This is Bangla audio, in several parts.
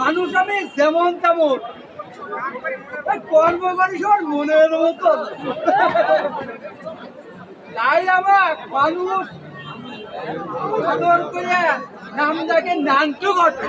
মানুষ আমি যেমন তেমন। কর্ম মনের মতো। তাই আমার মানুষ নাম ডাকে নানটু ঘটে।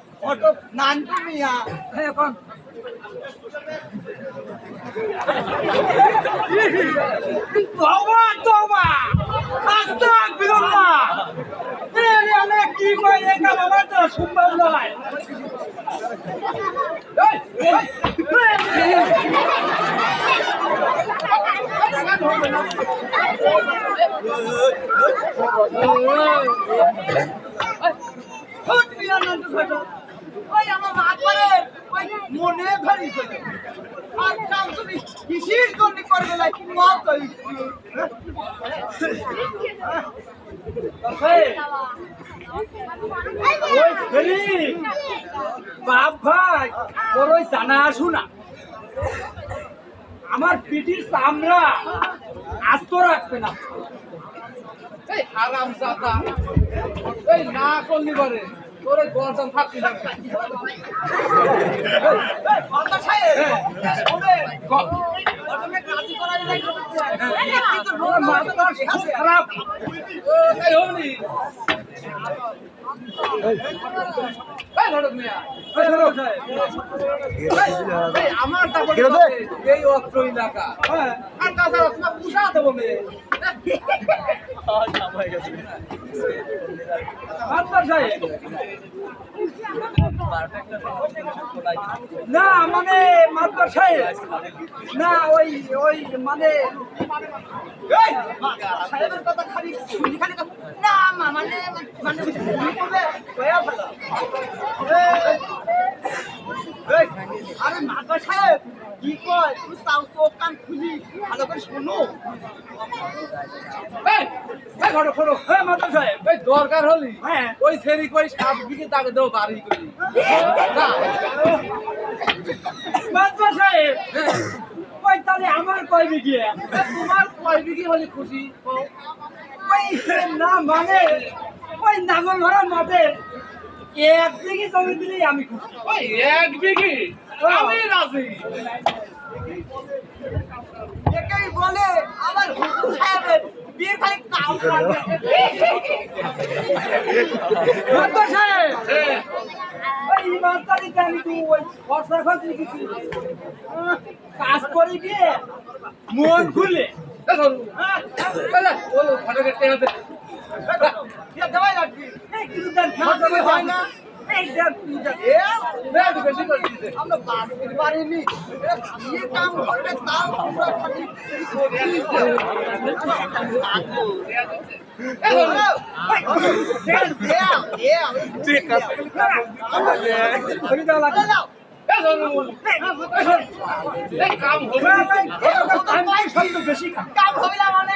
অটো নানটু মিয়া এখন তওবা তওবা আস্তাগফিরুল্লাহ এরে আমি কি কই একা বাবা তো সম্ভব নয় ফুট মিয়া নানটু খাটো ওই আমার ওই মনে ধরি আর কাম তুমি কিসির জন্য করবে না কি মাও কই ওই ফেরি বাপ ভাই ওর ওই জানা আসু না আমার পিঠির চামড়া আস্ত রাখবে না। এই জাদা। এই না করলি পারে তোর গরজান থাকবি না মিয়া এই আমার এই অস্ত্র এলাকা। আর তাছাড়া পুষা দেবো মেয়ে। না মানে মাস্টার সাহেব না ওই ওই মানে না মানে মানে ভুল করলে হয়ে ভালো। এই, এই, আরে মাস্টার সাহেব কি কয়? তুই তাও চোখ কান খুলি ভালো করে শোনো। এই এই ঘটক ঘটক হ্যাঁ সাহেব এই দরকার হলি। হ্যাঁ। ওই সেরি কই সাত বিঘে তাকে দেবো বাড়ি করি। না। সাহেব ওই তাহলে আমার কয় বিঘে? এ, তোমার কয় বিঘে হলে খুশি কও? ওই না মানে? ওই নাগল ভরা মাঠে এক দিকে জমি দিলেই আমি খুশি এক বিঘে আমি রাজি এটাই বলে আমার হুজুর সাহেবের বিয়ে খালি কাম করবে সাহেব হ্যাঁ। ওই ইমানদারিতে আমি তো ওই খরচি কিছু কাজ করে গিয়ে মন খুলে এ ধরু। এই লে, আমরা পারিনি বিয়ে কাম করবে। বেশি কাম হবে না মানে